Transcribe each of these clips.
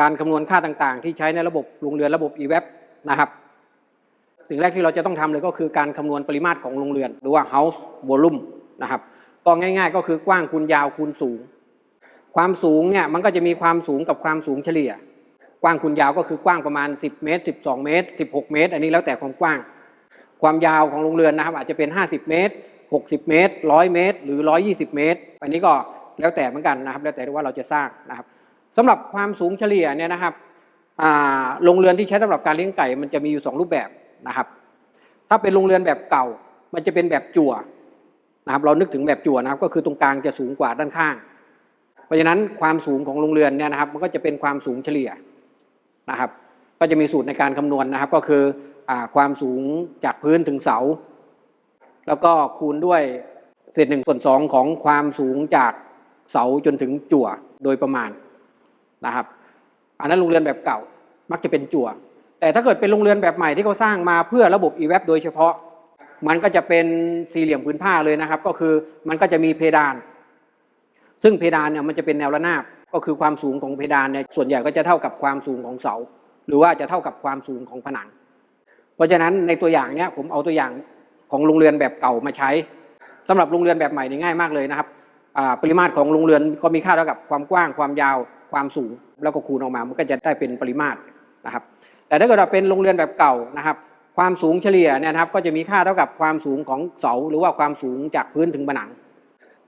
การคำนวณค่าต่างๆ ที่ใช้ในระบบโรงเรือนระบบ e-web นะครับสิ่งแรกที่เราจะต้องทำเลยก็คือการคำนวณปริมาตรของโรงเรือน หรือว่า house volume นะครับก็ง่ายๆ ก็คือกว้างคูณยาวคูณสูง ความสูงเนี่ยมันก็จะมีความสูงกับความสูงเฉลี่ย กว้างคูณยาวก็คือกว้างประมาณ 10 เมตร 12 เมตร 16 เมตร อันนี้แล้วแต่ความกว้าง ความยาวของโรงเรือนนะครับ อาจจะเป็น 50 เมตร 60 เมตร 100 เมตร หรือ 120 เมตร อันนี้ก็แล้วแต่เหมือนกันนะครับ แล้วแต่ว่าเราจะสร้างนะครับ สำหรับความสูงเฉลี่ยเนี่ยนะครับโรงเรือนที่ใช้สำหรับการเลี้ยงไก่ มันจะมีอยู่ 2 รูปแบบนะครับ ถ้าเป็นโรงเรือนแบบเก่า มันจะเป็นแบบจั่วนะครับ เรานึกถึงแบบจั่วนะครับ ก็คือตรงกลางจะสูงกว่าด้านข้าง เพราะฉะนั้นความสูงของโรงเรือนเนี่ยนะครับ มันก็จะเป็นความสูงเฉลี่ยนะครับ ก็จะมีสูตรในการคำนวณนะครับ ก็คืออความสูงจากพื้นถึงเสา แล้วก็คูณด้วยเศษหนึ่งส่วนสองของความสูงจากเสาจนถึงจั่วโดยประมาณ นะครับ อันนั้นโรงเรือนแบบเก่ามักจะเป็นจั่ว แต่ถ้าเกิดเป็นโรงเรือนแบบใหม่ที่เขาสร้างมาเพื่อระบบ e-web โดยเฉพาะ มันก็จะเป็นสี่เหลี่ยมพื้นผ้าเลยนะครับ ก็คือมันก็จะมีเพดาน ซึ่งเพดานเนี่ยมันจะเป็นแนวระนาบก็คือความสูงของเพดานเนี่ยส่วนใหญ่ก็จะเท่ากับความสูงของเสา หรือว่าจะเท่ากับความสูงของผนัง เพราะฉะนั้นในตัวอย่างเนี้ยผมเอาตัวอย่างของโรงเรือนแบบเก่ามาใช้สำหรับโรงเรือนแบบใหม่นี่ง่ายมากเลยนะครับปริมาตรของโรงเรือนก็มีค่าเท่ากับความกว้างความยาว ความสูง แล้วก็คูณออกมา มันก็จะได้เป็นปริมาตรนะครับ แต่ถ้าเกิดเราเป็นโรงเรือนแบบเก่านะครับ ความสูงเฉลี่ยเนี่ยนะครับก็จะมีค่าเท่ากับความสูงของเสา หรือว่าความสูงจากพื้นถึงผนัง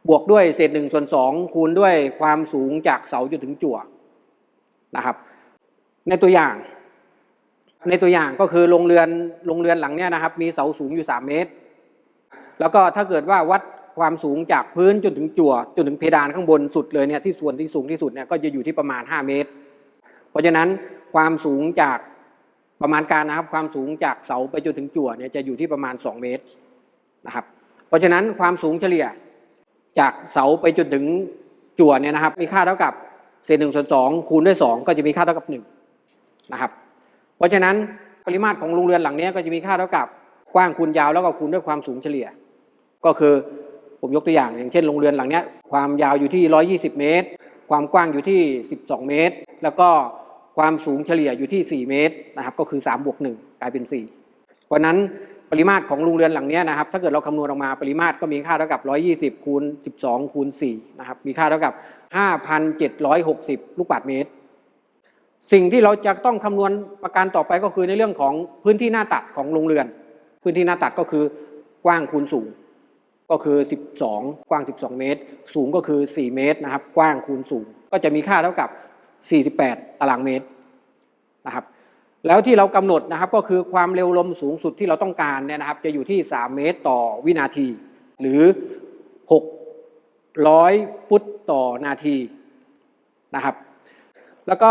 บวกด้วยเศษหนึ่งส่วนสองคูณด้วยความสูงจากเสาจนถึงจั่วนะครับ ในตัวอย่าง ในตัวอย่างก็คือโรงเรือนโรงเรือนหลังเนี้ยนะครับ มีเสาสูงอยู่ 3 เมตร แล้วก็ถ้าเกิดว่าวัด ความสูงจากพื้นจนถึงจั่วจนถึงเพดานข้างบนสุดเลยเนี่ยที่ส่วนที่สูงที่สุดเนี่ยก็จะอยู่ที่ประมาณ 5 เมตร เพราะฉะนั้นความสูงจากประมาณการนะครับความสูงจากเสาไปจนถึงจั่วเนี่ยจะอยู่ที่ประมาณ 2 เมตรนะครับ เพราะฉะนั้นความสูงเฉลี่ยจากเสาไปจนถึงจั่วเนี่ยนะครับ มีค่าเท่ากับเศษหนึ่งส่วนสองคูณด้วยสองก็จะมีค่าเท่ากับหนึ่งนะครับ เพราะฉะนั้นปริมาตรของโรงเรือนหลังนี้ก็จะมีค่าเท่ากับกว้างคูณยาวแล้วก็คูณด้วยความสูงเฉลี่ย ก็คือ ผมยกตัวอย่างอย่างเช่นโรงเรือนหลังนี้ความยาวอยู่ที่ 120 เมตร ความกว้างอยู่ที่ 12 เมตร แล้วก็ความสูงเฉลี่ยอยู่ที่ 4 เมตรนะครับก็คือ3บวก1กลายเป็น 4 เพราะนั้นปริมาตรของโรงเรือนหลังนี้นะครับถ้าเกิดเราคำนวณออกมาปริมาตรก็มีค่าเท่ากับ 120 คูณ 12 คูณ 4 นะครับมีค่าเท่ากับ 5,760 ลูกบาศก์เมตร สิ่งที่เราจะต้องคำนวณประการต่อไปก็คือในเรื่องของพื้นที่หน้าตัดของโรงเรือน พื้นที่หน้าตัดก็คือกว้างคูณสูง ก็คือ 12 กว้าง 12 เมตร สูงก็คือ 4 เมตรนะครับ กว้างคูณสูง ก็จะมีค่าเท่ากับ 48 ตารางเมตรนะครับ แล้วที่เรากำหนดนะครับก็คือความเร็วลมสูงสุดที่เราต้องการเนี่ยนะครับ จะอยู่ที่ 3 เมตรต่อวินาที หรือ 600 ฟุตต่อนาทีนะครับ แล้วก็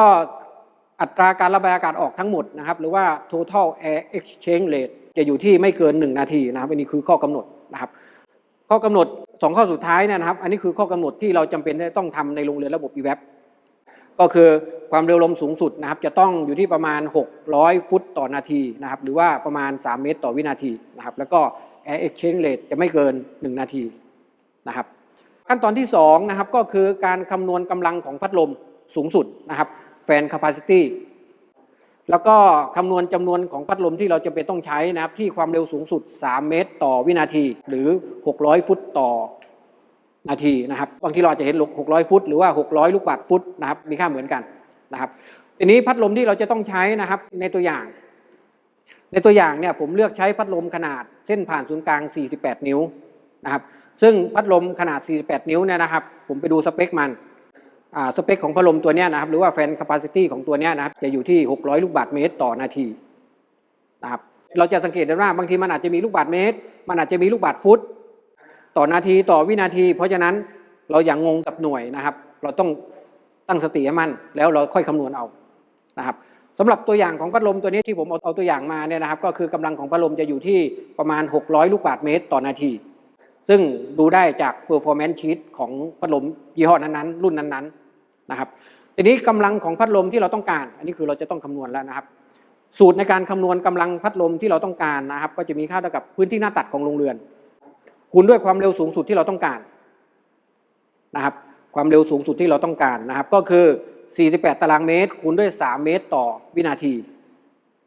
อัตราการระบายอากาศออกทั้งหมดนะครับ หรือว่า total air exchange rate จะอยู่ที่ไม่เกิน 1 นาทีนะครับอันนี้คือข้อกำหนดนะครับ ข้อกำหนด 2 ข้อสุดท้ายนะครับ อันนี้คือข้อกำหนดที่เราจำเป็นจะต้องทำในโรงเรือนระบบ e-web ก็คือความเร็วลมสูงสุดนะครับ จะต้องอยู่ที่ประมาณ 600 ฟุตต่อนาทีนะครับหรือว่าประมาณ 3 เมตร ต่อวินาทีนะครับแล้วก็ air exchange rate จะไม่เกิน 1 นาทีนะครับขั้นตอนที่2นะครับก็คือการคำนวณกำลังของพัดลมสูงสุดนะครับ fan capacity แล้วก็คำนวณจำนวนของพัดลมที่เราจะเป็นต้องใช้นะครับ ที่ความเร็วสูงสุด 3 เมตร ต่อวินาที หรือ 600 ฟุตต่อนาทีนะครับบางทีเราจะเห็น600 ฟุต หรือว่า 600 ลูกบาศก์ฟุตนะครับมีค่าเหมือนกันนะครับทีนี้พัดลมที่เราจะต้องใช้นะครับในตัวอย่าง ในตัวอย่างเนี่ยผมเลือกใช้พัดลมขนาดเส้นผ่านศูนย์กลาง 48 นิ้วนะครับซึ่งพัดลมขนาด 48 นิ้วเนี่ยนะครับ ผมไปดูสเปคมัน สเปคของพัดลมตัวนี้นะครับหรือว่าแฟน capacity ของตัวนี้นะครับจะอยู่ที่ 600 ลูกบาศก์เมตรต่อนาทีนะครับเราจะสังเกตได้ว่าบางทีมันอาจจะมีลูกบาศก์เมตร มันอาจจะมีลูกบาศก์ฟุต ต่อนาทีต่อวินาที เพราะฉะนั้นเราอย่างงงกับหน่วยนะครับ เราต้องตั้งสติให้มันแล้วเราค่อยคำนวณเอานะครับสำหรับตัวอย่างของพัดลมตัวนี้ที่ผมเอาเอาตัวอย่างมาเนี่ยนะครับ ก็คือกำลังของพัดลมจะอยู่ที่ประมาณ 600 ลูกบาศก์เมตร ต่อนาที ซึ่งดูได้จาก performance sheet ของพัดลมยี่ห้อนั้นๆ รุ่นนั้นๆนะครับทีนี้กำลังของพัดลมที่เราต้องการ อันนี้คือเราจะต้องคำนวณแล้วนะครับ สูตรในการคำนวณกำลังพัดลมที่เราต้องการนะครับ ก็จะมีค่าเท่ากับพื้นที่หน้าตัดของโรงเรือน คูณด้วยความเร็วสูงสุดที่เราต้องการนะครับ ความเร็วสูงสุดที่เราต้องการนะครับ ก็คือ 48 ตารางเมตร คูณด้วย 3 เมตรต่อวินาที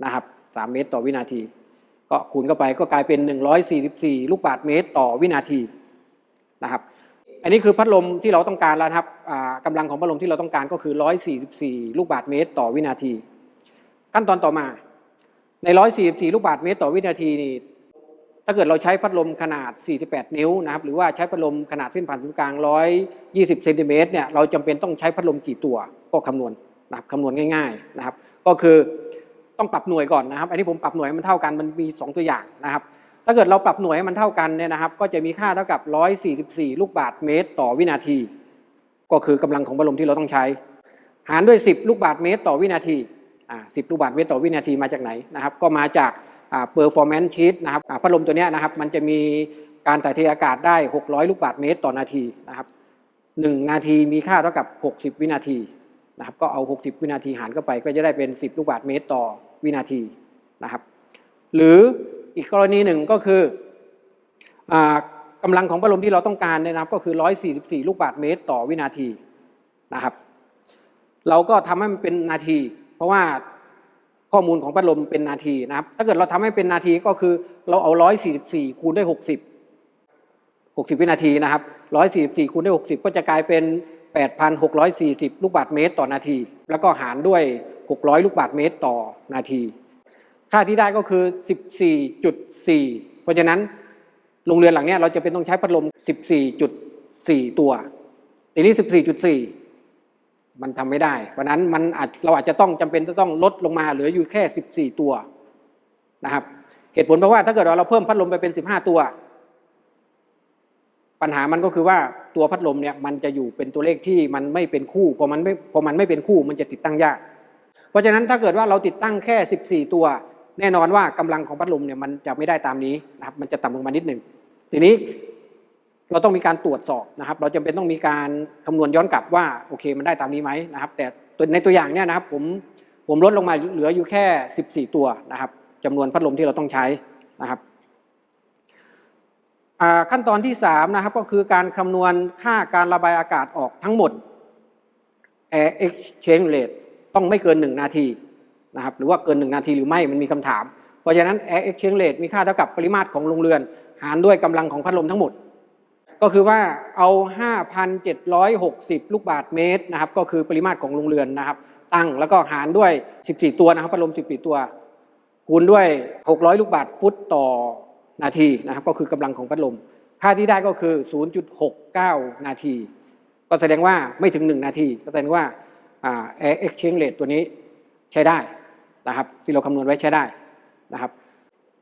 นะครับ 3 เมตรต่อวินาที ก็คูณเข้าไปก็กลายเป็น 144 ลูกบาศก์เมตรต่อวินาทีนะครับอันนี้คือพัดลมที่เราต้องการแล้วครับกำลังของพัดลมที่เราต้องการก็คือ 144 ลูกบาศก์เมตรต่อวินาที ขั้นตอนต่อมาใน 144 ลูกบาศก์เมตรต่อวินาทีนี่ถ้าเกิดเราใช้พัดลมขนาด 48 นิ้วนะครับหรือว่าใช้พัดลมขนาดเส้นผ่านศูนย์กลาง 120 เซนติเมตรเนี่ยเราจำเป็นต้องใช้พัดลมกี่ตัวก็คำนวณนะครับคำนวณง่ายๆนะครับก็คือ ต้องปรับหน่วยก่อนนะครับ อันนี้ผมปรับหน่วยให้มันเท่ากันมันมี 2 ตัวอย่างนะครับ ถ้าเกิดเราปรับหน่วยให้มันเท่ากันเนี่ยนะครับ ก็จะมีค่าเท่ากับ 144 ลูกบาศก์เมตร ต่อวินาที ก็คือกำลังของพัดลมที่เราต้องใช้ หารด้วย 10 ลูกบาศก์เมตร ต่อวินาทีอ่า10ลูกบาศก์เมตรต่อวินาทีมาจากไหนนะครับ ก็มาจากอ่า performance sheet นะครับอ่าพัดลมตัวเนี้ยนะครับมันจะมีการถ่ายเทอากาศได้ 600 ลูกบาศก์เมตร ต่อนาทีนะครับ1นาทีมีค่าเท่ากับ 60 วินาทีนะครับก็เอา 60 วินาทีหารเข้าไปก็จะได้เป็น 10 ลูกบาศก์เมตรต่อ วินาทีนะครับหรืออีกกรณีหนึ่งก็คืออกำลังของพัดลมที่เราต้องการนะครับก็คือ 144 ลูกบาศก์เมตรต่อวินาทีนะครับเราก็ทำให้มันเป็นนาที เพราะว่าข้อมูลของพัดลมเป็นนาทีนะครับ ถ้าเกิดเราทำให้เป็นนาทีก็คือเราเอา 144 คูณด้วย 60 60 วินาทีนะครับ 144 คูณด้วย 60 ก็จะกลายเป็น 8,640 ลูกบาศก์เมตรต่อนาที แล้วก็หารด้วย 600 ลูกบาศก์เมตรต่อนาที ค่าที่ได้ก็คือ 14.4 เพราะฉะนั้นโรงเรือนหลังเนี้ยเราจะเป็นต้องใช้พัดลม 14.4 ตัว ทีนี้ 14.4 มันทำไม่ได้ เพราะนั้นมันอาจเราอาจจะต้องจำเป็นจะต้องลดลงมาเหลืออยู่แค่ 14 ตัวนะครับเหตุผลเพราะว่าถ้าเกิดเราเพิ่มพัดลมไปเป็น 15 ตัว ปัญหามันก็คือว่าตัวพัดลมเนี่ยมันจะอยู่เป็นตัวเลขที่มันไม่เป็นคู่พอมันไม่พอมันไม่เป็นคู่มันจะติดตั้งยาก เพราะฉะนั้นถ้าเกิดว่าเราติดตั้งแค่ 14 ตัว แน่นอนว่ากำลังของพัดลมเนี่ยมันจะไม่ได้ตามนี้นะครับมันจะต่ำลงมานิดหนึ่งทีนี้เราต้องมีการตรวจสอบนะครับ เราจำเป็นต้องมีการคำนวณย้อนกลับว่าโอเคมันได้ตามนี้ไหมนะครับ แต่ในตัวอย่างเนี่ยนะครับผมผมลดลงมาเหลืออยู่แค่ 14 ตัวนะครับจำนวนพัดลมที่เราต้องใช้นะครับขั้นตอนที่3นะครับก็คือการคำนวณค่าการระบายอากาศออกทั้งหมด air exchange rate ต้องไม่เกิน 1 นาทีนะครับหรือว่าเกิน 1 นาทีหรือไม่มันมีคำถาม เพราะฉะนั้น air exchange rate มีค่าเท่ากับปริมาตรของโรงเรือน หารด้วยกำลังของพัดลมทั้งหมด ก็คือว่าเอา 5,760 ลูกบาศก์เมตรนะครับก็คือปริมาตรของโรงเรือนนะครับ ตั้งแล้วก็หารด้วย 14 ตัวนะครับพัดลม 14 ตัว คูณด้วย 600 ลูกบาศก์ฟุตต่อนาทีนะครับก็คือกำลังของพัดลม ค่าที่ได้ก็คือ 0.69 นาที ก็แสดงว่าไม่ถึง 1 นาที ก็แสดงว่า air exchange rate ตัวนี้ใช้ได้นะครับที่เราคำนวณไว้ใช้ได้นะครับ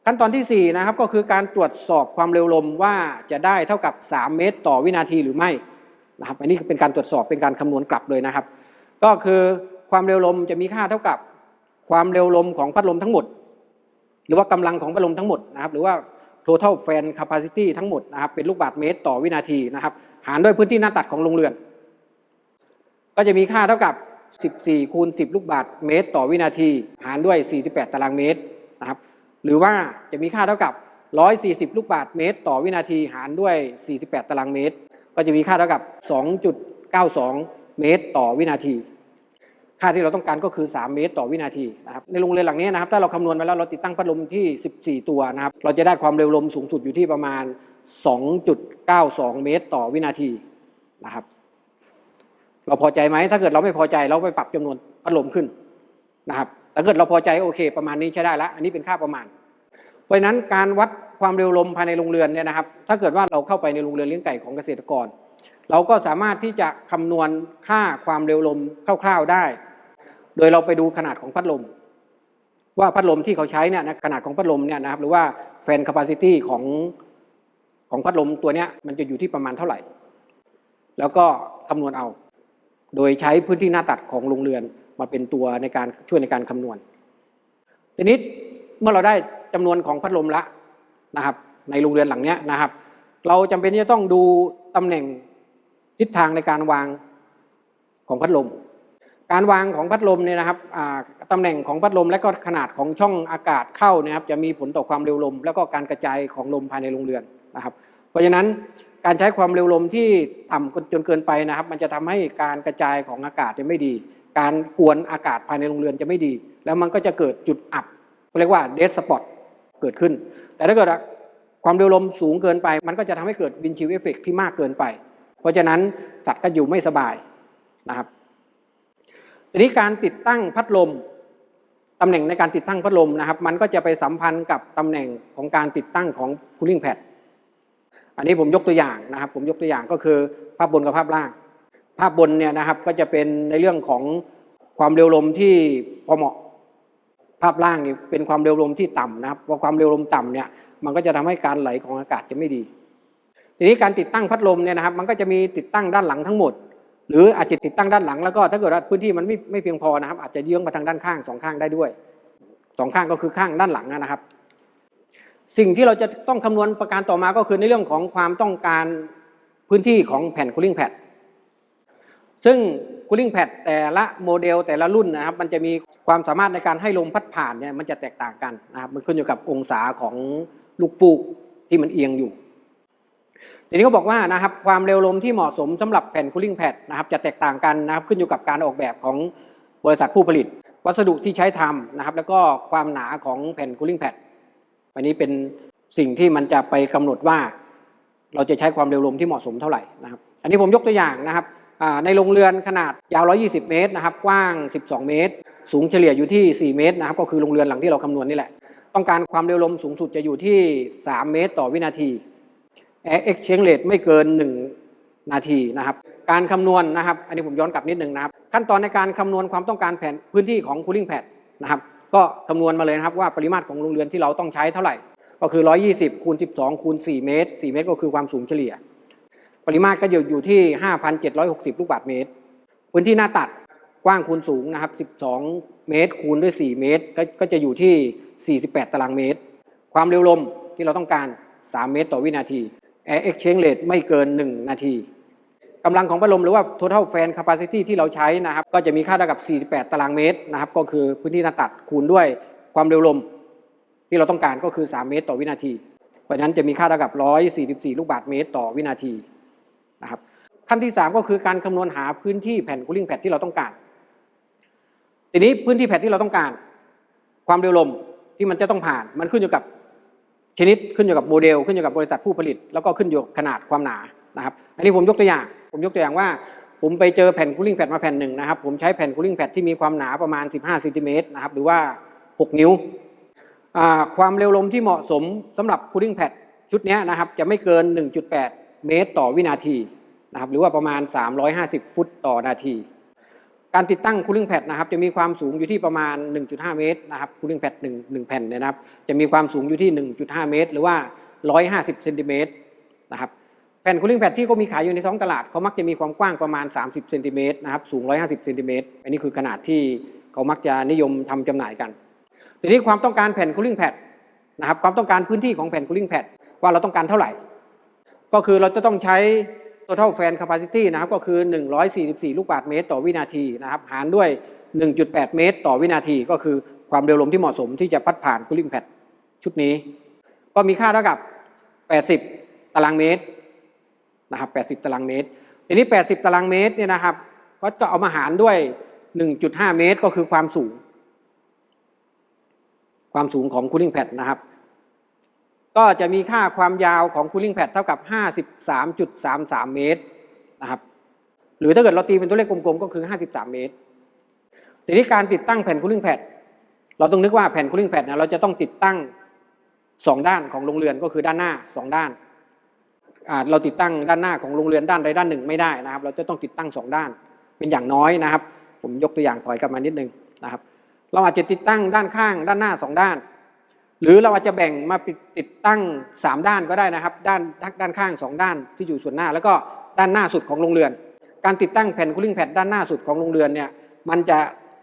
ขั้นตอนที่ 4 นะครับก็คือการตรวจสอบความเร็วลมว่าจะได้เท่ากับ 3 เมตร ต่อวินาทีหรือไม่นะครับอันนี้เป็นการตรวจสอบเป็นการคำนวณกลับเลยนะครับ ก็คือความเร็วลมจะมีค่าเท่ากับความเร็วลมของพัดลมทั้งหมด หรือว่ากำลังของพัดลมทั้งหมดนะครับ หรือว่า total fan capacity ทั้งหมดนะครับเป็นลูกบาศก์เมตรต่อวินาทีนะครับ หารด้วยพื้นที่หน้าตัดของโรงเรือน ก็จะมีค่าเท่ากับ 14 คูณ 10 ลูกบาศก์เมตร ต่อวินาที หารด้วย 48 ตารางเมตรนะครับ หรือว่าจะมีค่าเท่ากับ 140 ลูกบาศก์เมตร ต่อวินาที หารด้วย 48 ตารางเมตร ก็จะมีค่าเท่ากับ 2.92 เมตร ต่อวินาที ค่าที่เราต้องการก็คือ 3 เมตร ต่อวินาทีนะครับ ในโรงเรือนหลังนี้นะครับ ถ้าเราคำนวณไว้แล้วเราติดตั้งพัดลมที่ 14 ตัวนะครับ เราจะได้ความเร็วลมสูงสุดอยู่ที่ประมาณ 2.92 เมตร ต่อวินาทีนะครับ เราพอใจไหมถ้าเกิดเราไม่พอใจเราไปปรับจำนวนพัดลมขึ้นนะครับถ้าเกิดเราพอใจโอเค ประมาณนี้ใช้ได้ล้วอันนี้เป็นค่าประมาณ เพราะฉะนั้นการวัดความเร็วลมภายในโรงเรือนเนี่ยนะครับ ถ้าเกิดว่าเราเข้าไปในโรงเรือนเลี้ยงไก่ของเกษตรกร เราก็สามารถที่จะคำนวณค่าความเร็วลมคร่าวๆได้ โดยเราไปดูขนาดของพัดลม ว่าพัดลมที่เขาใช้เนี่ยนะขนาดของพัดลมเนี่ยนะครับหรือว่าแฟน capacity ของของพัดลมตัวเนี้ยมันจะอยู่ที่ประมาณเท่าไหร่ แล้วก็คำนวณเอา โดยใช้พื้นที่หน้าตัดของโรงเรือนมาเป็นตัวในการช่วยในการคำนวณ ทีนี้เมื่อเราได้จำนวนของพัดลมละนะครับ ในโรงเรือนหลังเนี้ยนะครับ เราจำเป็นที่จะต้องดูตำแหน่งทิศทางในการวางของพัดลม การวางของพัดลมเนี่ยนะครับตำแหน่งของพัดลมและก็ขนาดของช่องอากาศเข้านะครับ จะมีผลต่อความเร็วลม แล้วก็การกระจายของลมภายในโรงเรือนนะครับ เพราะฉะนั้น การใช้ความเร็วลมที่ต่ำจนเกินไปนะครับ มันจะทำให้การกระจายของอากาศเนี่ยไม่ดี การกวนอากาศภายในโรงเรือนจะไม่ดี แล้วมันก็จะเกิดจุดอับเรียกว่าเดสสปอตเกิดขึ้น แต่ถ้าเกิดความเร็วลมสูงเกินไป มันก็จะทำให้เกิดวินชิวเอฟเฟกที่มากเกินไป เพราะฉะนั้นสัตว์ก็อยู่ไม่สบายนะครับทีนี้การติดตั้งพัดลมตำแหน่งในการติดตั้งพัดลมนะครับ มันก็จะไปสัมพันธ์กับตำแหน่งของการติดตั้งของ cooling pad อันนี้ผมยกตัวอย่างนะครับ ผมยกตัวอย่างก็คือภาพบนกับภาพล่าง ภาพบนเนี่ยนะครับก็จะเป็นในเรื่องของความเร็วลมที่พอเหมาะ ภาพล่างนี่เป็นความเร็วลมที่ต่ำนะครับพอความเร็วลมต่ำเนี่ยมันก็จะทำให้การไหลของอากาศจะไม่ดี ทีนี้การติดตั้งพัดลมเนี่ยนะครับ มันก็จะมีติดตั้งด้านหลังทั้งหมด หรืออาจจะติดตั้งด้านหลังแล้วก็ถ้าเกิดว่าพื้นที่มันไม่ไม่เพียงพอนะครับ อาจจะเยื้องมาทางด้านข้างสองข้างได้ด้วยสองข้างก็คือข้างด้านหลังนะครับ สิ่งที่เราจะต้องคำนวณประการต่อมาก็คือในเรื่องของความต้องการพื้นที่ของแผ่น cooling pad ซึ่ง cooling pad แต่ละโมเดลแต่ละรุ่นนะครับ มันจะมีความสามารถในการให้ลมพัดผ่านเนี่ยมันจะแตกต่างกันนะครับมันขึ้นอยู่กับองศาของลูกฟูกที่มันเอียงอยู่ทีนี้ก็บอกว่านะครับความเร็วลมที่เหมาะสมสำหรับแผ่น cooling pad นะครับจะแตกต่างกันนะครับขึ้นอยู่กับการออกแบบของบริษัทผู้ผลิต วัสดุที่ใช้ทำนะครับแล้วก็ความหนาของแผ่น cooling pad อันนี้เป็นสิ่งที่มันจะไปกำหนดว่า เราจะใช้ความเร็วลมที่เหมาะสมเท่าไหร่นะครับ อันนี้ผมยกตัวอย่างนะครับในโรงเรือนขนาดยาว 120 เมตรนะครับ กว้าง 12 เมตร สูงเฉลี่ยอยู่ที่ 4 เมตรนะครับ ก็คือโรงเรือนหลังที่เราคำนวณนี่แหละ ต้องการความเร็วลมสูงสุดจะอยู่ที่ 3 เมตรต่อวินาที Air Exchange Rate ไม่เกิน 1 นาทีนะครับ การคำนวณนะครับ อันนี้ผมย้อนกลับนิดนึงนะครับ ขั้นตอนในการคำนวณความต้องการแผ่นพื้นที่ของ cooling pad นะครับ ก็คำนวณมาเลยนะครับว่าปริมาตรของโรงเรือนที่เราต้องใช้เท่าไหร่ ก็คือ 120คูณ12คูณ4เมตร 4 เมตรก็คือความสูงเฉลี่ย ปริมาตรก็อยู่อยู่ที่ 5,760 ลูกบาศก์เมตร พื้นที่หน้าตัดกว้างคูณสูงนะครับ 12 เมตร คูณด้วย 4 เมตรก็ก็จะอยู่ที่ 48 ตารางเมตร ความเร็วลมที่เราต้องการ 3 เมตรต่อวินาที Air Exchange Rate ไม่เกิน 1 นาที กำลังของพัดลมหรือว่า total fan capacity ที่เราใช้นะครับ ก็จะมีค่าเท่ากับ 48 ตารางเมตรนะครับ ก็คือพื้นที่หน้าตัดคูณด้วยความเร็วลม ที่เราต้องการก็คือ 3 เมตรต่อวินาที เพราะนั้นจะมีค่าเท่ากับ 144 ลูกบาศก์เมตรต่อวินาทีนะครับขั้นที่ 3 ก็คือการคำนวณหาพื้นที่แผ่น cooling pad ที่เราต้องการ ทีนี้พื้นที่แผ่นที่เราต้องการ ความเร็วลมที่มันจะต้องผ่าน มันขึ้นอยู่กับชนิดขึ้นอยู่กับโมเดล ขึ้นอยู่กับบริษัทผู้ผลิต แล้วก็ขึ้นอยู่ขนาดความหนา นะครับ อันนี้ผมยกตัวอย่าง ผมยกตัวอย่างว่า ผมไปเจอแผ่น cooling pad มาแผ่นหนึ่งนะครับ ผมใช้แผ่น cooling pad ที่มีความหนาประมาณ 15ซนติเมตรนะครับ หรือว่า 6 นิ้ว ความเร็วลมที่เหมาะสมสำหรับ cooling pad ชุดนี้นะครับ จะไม่เกิน 1.8 เมตรต่อวินาทีนะครับ หรือว่าประมาณ 350 ฟุตต่อนาที การติดตั้ง cooling pad นะครับ จะมีความสูงอยู่ที่ประมาณ 1.5 เมตรนะครับ cooling pad 1 1แผ่นเนี่ยนะครับ จะมีความสูงอยู่ที่ 1.5 เมตร หรือว่า 150เซนติเมตรนะครับ แผ่น cooling pad ที่เขามีขายอยู่ในท้องตลาดเขามักจะมีความกว้างประมาณ 30เซนติเมตรนะครับสูง 150เซนติเมตรอันนี้คือขนาดที่เขามักจะนิยมทำจำหน่ายกัน ทีนี้ความต้องการแผ่น cooling pad นะครับความต้องการพื้นที่ของแผ่น cooling pad ว่าเราต้องการเท่าไหร่ ก็คือเราจะต้องใช้ total fan capacity นะครับก็คือ 144 ลูกบาศก์เมตร ต่อวินาทีนะครับหารด้วย 1.8 เมตร ต่อวินาที ก็คือความเร็วลมที่เหมาะสมที่จะพัดผ่าน cooling pad ชุดนี้ ก็มีค่าเท่ากับ 80 ตารางเมตร นะครับ 80 ตารางเมตรทีนี้ 80 ตารางเมตรเนี่ยนะครับ ก็จะเอามาหารด้วย 1.5 เมตรก็คือความสูง ความสูงของ cooling pad นะครับ ก็จะมีค่าความยาวของ cooling pad เท่ากับ 53.33 เมตรนะครับหรือถ้าเกิดเราตีเป็นตัวเลขกลมๆก็คือ 53 เมตร ทีนี้การติดตั้งแผ่น cooling pad เราต้องนึกว่าแผ่น cooling pad เนี่ยเราจะต้องติดตั้ง 2 ด้านของโรงเรือนก็คือด้านหน้า 2 ด้าน เราติดตั้งด้านหน้าของโรงเรือนด้านใดด้านหนึ่งไม่ได้นะครับ เราจะต้องติดตั้ง 2 ด้านเป็นอย่างน้อยนะครับ ผมยกตัวอย่างถอยกลับมานิดนึงนะครับ เราอาจจะติดตั้งด้านข้างด้านหน้า 2 ด้าน หรือเราอาจจะแบ่งมาติดตั้ง 3 ด้านก็ได้นะครับ ด้านด้านข้าง 2 ด้านที่อยู่ส่วนหน้า แล้วก็ด้านหน้าสุดของโรงเรือน การติดตั้งแผ่น cooling pad ด้านหน้าสุดของโรงเรือนเนี่ยมันจะ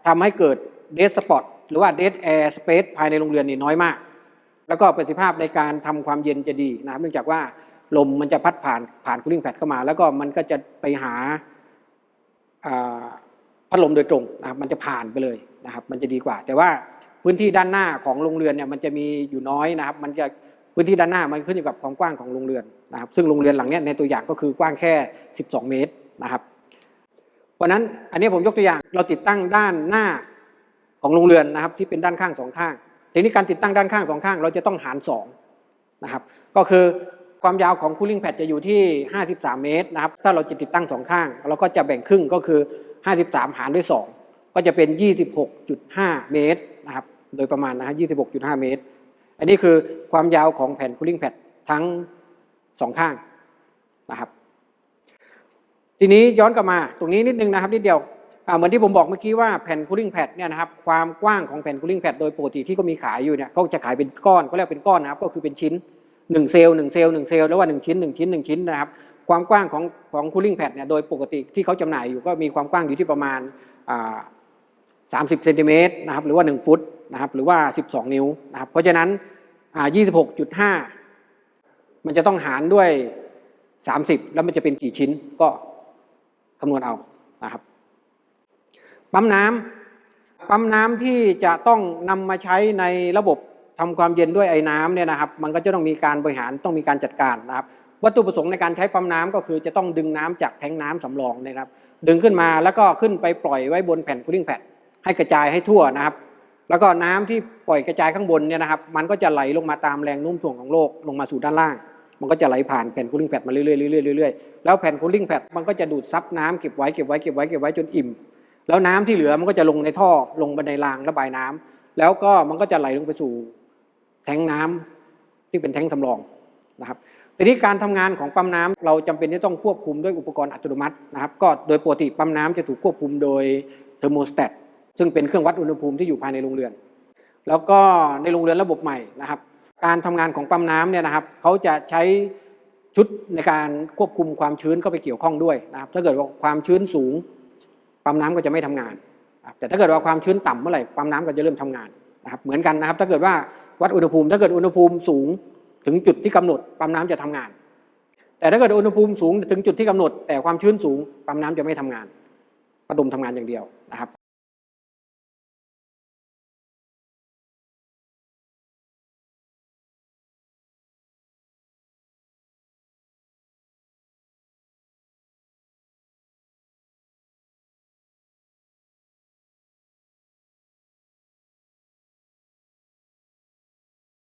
ทำให้เกิด dead spot หรือว่า dead air space ภายในโรงเรือนนี่น้อยมาก แล้วก็ประสิทธิภาพในการทำความเย็นจะดีนะครับ เนื่องจากว่า ลมมันจะพัดผ่านผ่าน cooling pad เข้ามา แล้วก็มันก็จะไปหาพัดลมโดยตรงนะครับมันจะผ่านไปเลยนะครับ มันจะดีกว่า แต่ว่าพื้นที่ด้านหน้าของโรงเรือนเนี่ยมันจะมีอยู่น้อยนะครับ มันจะพื้นที่ด้านหน้ามันขึ้นอยู่กับความกว้างของโรงเรือนนะครับ ซึ่งโรงเรือนหลังเนี้ยในตัวอย่างก็คือกว้างแค่ 12 เมตรนะครับเพราะฉะนั้นอันนี้ผมยกตัวอย่างเราติดตั้งด้านหน้าของโรงเรือนนะครับ ที่เป็นด้านข้างสองข้างทีนี้การติดตั้งด้านข้างสองข้าง เราจะต้องหารสองนะครับ ก็คือ ความยาวของ cooling pad จะอยู่ที่ 53 เมตรนะครับ ถ้าเราจะติดตั้งสองข้างเราก็จะแบ่งครึ่งก็คือ 53 หารด้วย 2 ก็จะเป็น 26.5 เมตรนะครับ โดยประมาณนะฮะ26.5 เมตร อันนี้คือความยาวของแผ่น cooling pad ทั้งสองข้างนะครับ ทีนี้ย้อนกลับมาตรงนี้นิดนึงนะครับนิดเดียวเหมือนที่ผมบอกเมื่อกี้ว่าแผ่น cooling pad เนี่ยนะครับความกว้างของแผ่น cooling pad โดยปกติที่เขามีขายอยู่เนี่ยเขาจะขายเป็นก้อนก็เรียกเป็นก้อนนะครับก็คือเป็นชิ้น 1เซลล์1เซลล์1เซลล์แล้วว่า1ชิ้น1ชิ้น1ชิ้นนะครับความกว้างของของ cooling pad เนี่ยโดยปกติที่เขาจำหน่ายอยู่ก็มีความกว้างอยู่ที่ประมาณอ่า30เซนติเมตรนะครับหรือว่า 1 ฟุตนะครับหรือว่า 12 นิ้วนะครับเพราะฉะนั้นอ่า26.5 มันจะต้องหารด้วย 30 แล้วมันจะเป็นกี่ชิ้นก็คำนวณเอานะครับปั๊มน้ำปั๊มน้ำที่จะต้องนำมาใช้ในระบบ ทำความเย็นด้วยไอ้น้ำเนี่ยนะครับ มันก็จะต้องมีการบริหารต้องมีการจัดการนะครับ วัตถุประสงค์ในการใช้ปั๊มน้ำก็คือจะต้องดึงน้ำจากแทงน้ำสำรองนะครับ ดึงขึ้นมาแล้วก็ขึ้นไปปล่อยไว้บนแผ่นคูลิ่งแพดให้กระจายให้ทั่วนะครับ แล้วก็น้ำที่ปล่อยกระจายข้างบนเนี่ยนะครับ มันก็จะไหลลงมาตามแรงโน้มถ่วงของโลกลงมาสู่ด้านล่าง มันก็จะไหลผ่านแผ่นคูลิ่งแพดมาเรื่อยๆเรื่อยๆเรื่อยๆแล้วแผ่นคูลิ่งแพดมันก็จะดูดซับน้ำเก็บไว้เก็บไว้เก็บไว้เก็บไว้จนอิ่ม แล้วน้ำที่เหลือมันก็จะลงในท่อลงบันไดรางระบายน้ำแล้วก็มันก็จะไหลลงไปสู่ แทงน้ำที่เป็นแทงสำรองนะครับทีนี้การทำงานของปั๊มน้ำเราจำเป็นที่ต้องควบคุมด้วยอุปกรณ์อัตโนมัตินะครับ ก็โดยปกติปั๊มน้ำจะถูกควบคุมโดยเทอร์โมสแตทซึ่งเป็นเครื่องวัดอุณหภูมิที่อยู่ภายในโรงเรือน แล้วก็ในโรงเรือนระบบใหม่นะครับ การทำงานของปั๊มน้ำเนี่ยนะครับเขาจะใช้ชุดในการควบคุมความชื้นเข้าไปเกี่ยวข้องด้วยนะครับ ถ้าเกิดว่าความชื้นสูง ปั๊มน้ำก็จะไม่ทำงาน แต่ถ้าเกิดว่าความชื้นต่ำเมื่อไหร่ปั๊มน้ำก็จะเริ่มทำงานนะครับ เหมือนกันนะครับ ถ้าเกิดว่า วัดอุณหภูมิ ถ้าเกิดอุณหภูมิสูงถึงจุดที่กำหนดปั๊มน้ำจะทำงาน แต่ถ้าเกิดอุณหภูมิสูงถึงจุดที่กำหนด แต่ความชื้นสูงปั๊มน้ำจะไม่ทำงานประดุมทำงานอย่างเดียวนะครับ